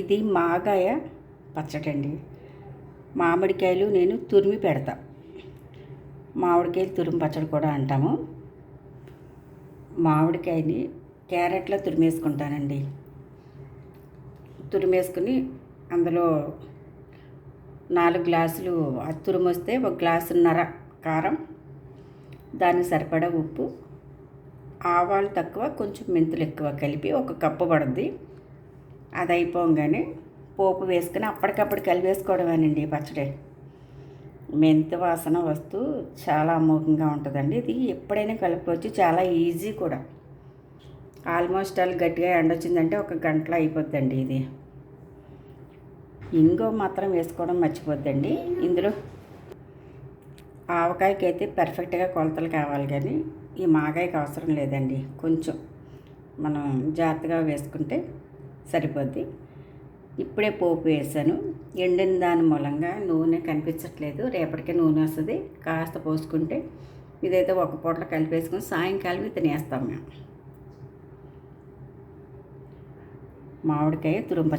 ఇది మాగాయ పచ్చడి అండి మామిడికాయలు నేను తురిమి పెడతా. మామిడికాయలు తురిమి పచ్చడి కూడా అంటాము. మామిడికాయని క్యారెట్లో తురిమేసుకుంటానండి. తురిమేసుకుని అందులో నాలుగు గ్లాసులు తురిమి తురుము వస్తే ఒక గ్లాసున్నర కారం దానికి సరిపడా ఉప్పు ఆవాలు తక్కువ కొంచెం మెంతులు ఎక్కువ కలిపి ఒక కప్పు పడుద్ది. అది అయిపోగానే పోపు వేసుకుని అప్పటికప్పుడు కలిపేసుకోవడమేనండి పచ్చడి. మెంతి వాసన వస్తూ చాలా అమోఘంగా ఉంటుందండి. ఇది ఎప్పుడైనా కలుపుకోవచ్చు చాలా ఈజీ కూడా. ఆల్మోస్ట్ ఆల్ గట్టిగా ఎండొచ్చిందంటే ఒక గంటలో అయిపోద్దండి ఇది. ఇంగో మాత్రం వేసుకోవడం మర్చిపోద్దండి. ఇందులో ఆవకాయకి అయితే పర్ఫెక్ట్గా కొలతలు కావాలి కానీ ఈ మాగాయకి అవసరం లేదండి. కొంచెం మనం జాగ్రత్తగా వేసుకుంటే సరిపోద్ది. ఇప్పుడే పోపు వేసాను. ఎండిన దాని మూలంగా నూనె కనిపించట్లేదు. రేపటికే నూనె వస్తుంది. కాస్త పోసుకుంటే ఇదైతే ఒక పూటలో కలిపేసుకుని సాయంకాలం తినేస్తాం మేము. మామిడికాయ తురుము